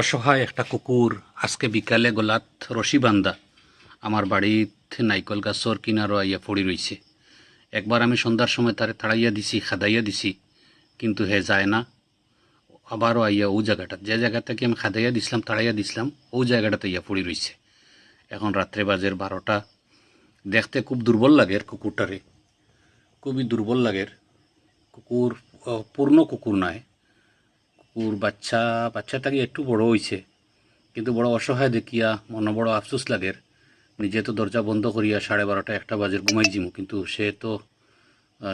অসহায় একটা কুকুর আজকে বিকালে গলাত রশি বান্ধা। আমার বাড়িতে নাইকল গাছর কিনারও আইয়া পড়ি রইছে। একবার আমি সন্ধ্যার সময় তারে তাড়াইয়া দিছি, খাদাইয়া দিছি, কিন্তু হে যায় না। আবারও আইয়া ও জায়গাটা যে জায়গাটাকে আমি খাদাইয়া দিছিলাম, তাড়াইয়া দিছিলাম, ও জায়গাটাতে ইয়া পড়ি রইছে। এখন রাত্রে বাজের বারোটা। দেখতে খুব দুর্বল লাগের কুকুরটারে। খুবই দুর্বল লাগের কুকুর পূর্ণ কুকুর নয়। কুকুর বাচ্চা বাচ্চাটাকে একটু বড় হয়েছে কিন্তু বড় অসহায় দেখিয়া মনে বড় আফসোস লাগের নিজে তো দরজা বন্ধ করিয়া সাড়ে বারোটা একটা বাজে ঘুমাই জিমু কিন্তু সে তো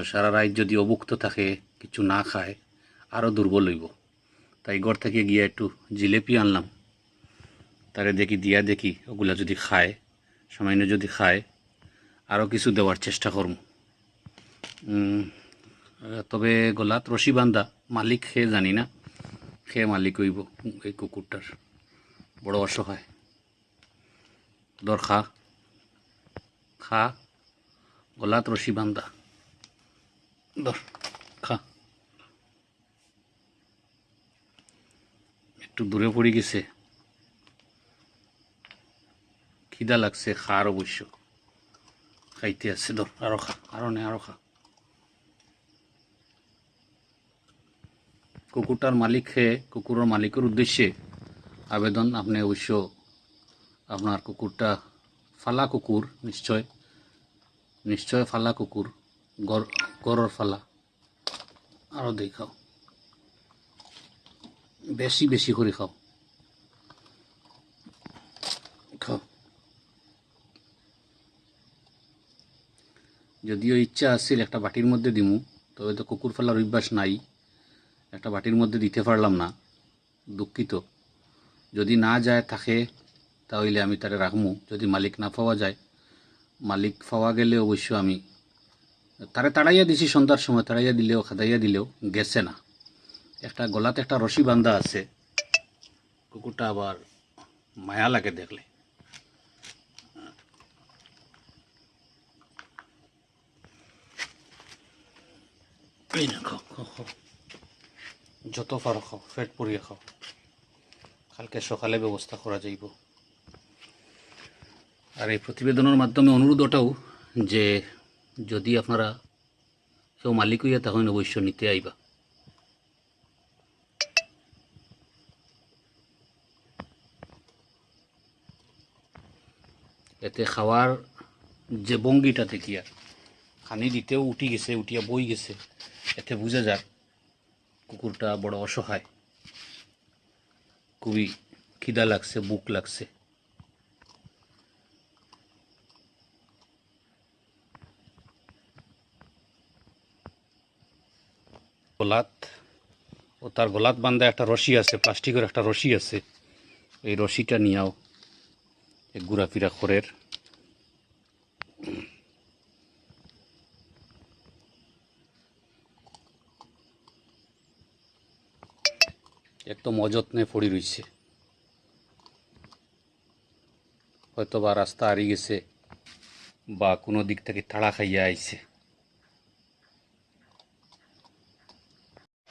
সারা রাত যদি অভুক্ত থাকে কিছু না খায় আরও দুর্বল হইব। তাই ঘর থেকে গিয়া একটু জিলেপি আনলাম। তারে দেখি দিয়া দেখি ওগুলা যদি খায় সামান্য যদি খায় আরও কিছু দেওয়ার চেষ্টা আহ, তবে গলাত রশি বান্ধা মালিক খেয়ে জানি না। খেয়ে মালিক হইব এই কুকুরটার বড় অসহায়। দর খা। খা। গলাত রশি বান্ধা দর খা। একটু দূরে পড়ে গেছে। খিদা লাগছে, খা খার অবশ্য। খাইতে আছে, ধর, আরও খা, আরও নে, আরও খা। কুকুরটার মালিক খেয়ে কুকুরের মালিকের উদ্দেশ্যে আবেদন আপনি অবশ্য আপনার কুকুরটা ফালা কুকুর, নিশ্চয়। নিশ্চয় ফালা কুকুর গড়ের ফালা। আরও দেই খাও। বেশি বেশি করে খাও। যদিও ইচ্ছা আছিল একটা বাটির মধ্যে দিমু, তবে তো কুকুর ফেলার অভ্যাস নাই। একটা বাটির মধ্যে দিতে পারলাম না, দুঃখিত। যদি না যায় থাকে, তাহলে আমি তারে রাখমু। যদি মালিক না পাওয়া যায়, মালিক পাওয়া গেলে অবশ্য আমি তারে তাড়াইয়া দিছি সন্ধ্যার সময়, তাড়াইয়া দিলেও খাদাইয়া দিলেও, গেছে না। একটা গলাতে একটা রশি বান্ধা আছে, কুকুরটা আবার মায়া লাগে দেখলে। এই খাও যত পারো খাও পেট পরিয়ে খাও। কালকে সকালে ব্যবস্থা করা যাইব। আর এই প্রতিবেদনের মাধ্যমে অনুরোধ ওটাও যে যদি আপনারা কেউ মালিক হইয়া তখন অবশ্য নিতে আইবা। এতে খাওয়ার যে ভঙ্গিটা দেখিয়া, খানি দিতেও উঠি গেছে, উঠিয়া বই গেছে, এতে বোঝা যাক কুকুরটা বড় অসহায়। খুবই খিদা লাগছে বুক লাগছে। গোলাত, ও তার গোলাত বান্ধা একটা রশি আছে, প্লাস্টিকের একটা রশি আছে। এই রশিটা নিয়াও ঘুরাফিরা খড়ের একদম অযত্নে পড়ে রইছে হয়তো বা রাস্তা হারিয়ে গেছে বা কোনো দিক থেকে তাড়া খাইয়া আইছে।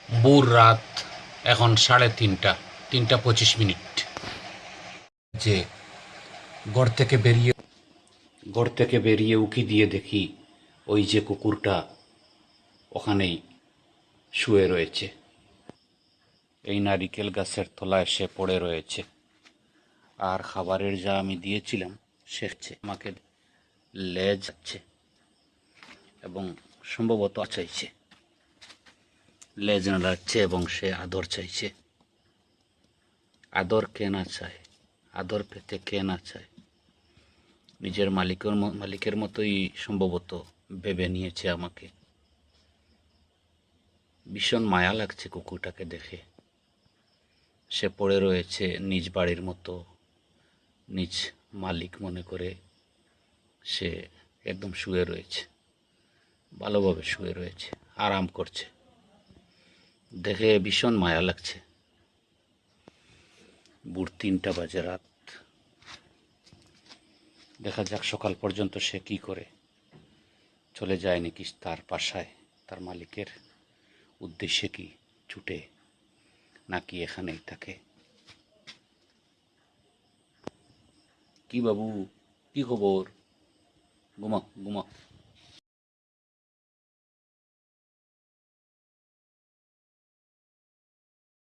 বুর রাত এখন সাড়ে তিনটা তিনটা পঁচিশ মিনিট। যে গড় থেকে বেরিয়ে গড় থেকে বেরিয়ে উকি দিয়ে দেখি ওই যে কুকুরটা ওখানেই শুয়ে রয়েছে। এই নারিকেল গাছের তলায় সে পড়ে রয়েছে। আর খাবারের যা আমি দিয়েছিলাম শেখছে আমাকে লেজ যাচ্ছে এবং সম্ভবত চাইছে। লেজ নাড়াচ্ছে এবং সে আদর চাইছে। আদর কে না চায়? আদর পেতে কে না চায়? নিজের মালিকের মালিকের মতোই সম্ভবত ভেবে নিয়েছে আমাকে। ভীষণ মায়া লাগছে কুকুরটাকে দেখে। সে পড়ে রয়েছে নিজ বাড়ির মতো, নিজ মালিক মনে করে সে একদম শুয়ে রয়েছে, ভালোভাবে শুয়ে রয়েছে, আরাম করছে। দেখে ভীষণ মায়া লাগছে। বুড় তিনটা বাজে রাত। দেখা যাক সকাল পর্যন্ত সে কি করে। চলে যায় নাকি তার পাশায় তার মালিকের উদ্দেশ্যে কি ছুটে নাকি এখানেই থাকে? কি বাবু? কি খবর? ঘুমা ঘুমা।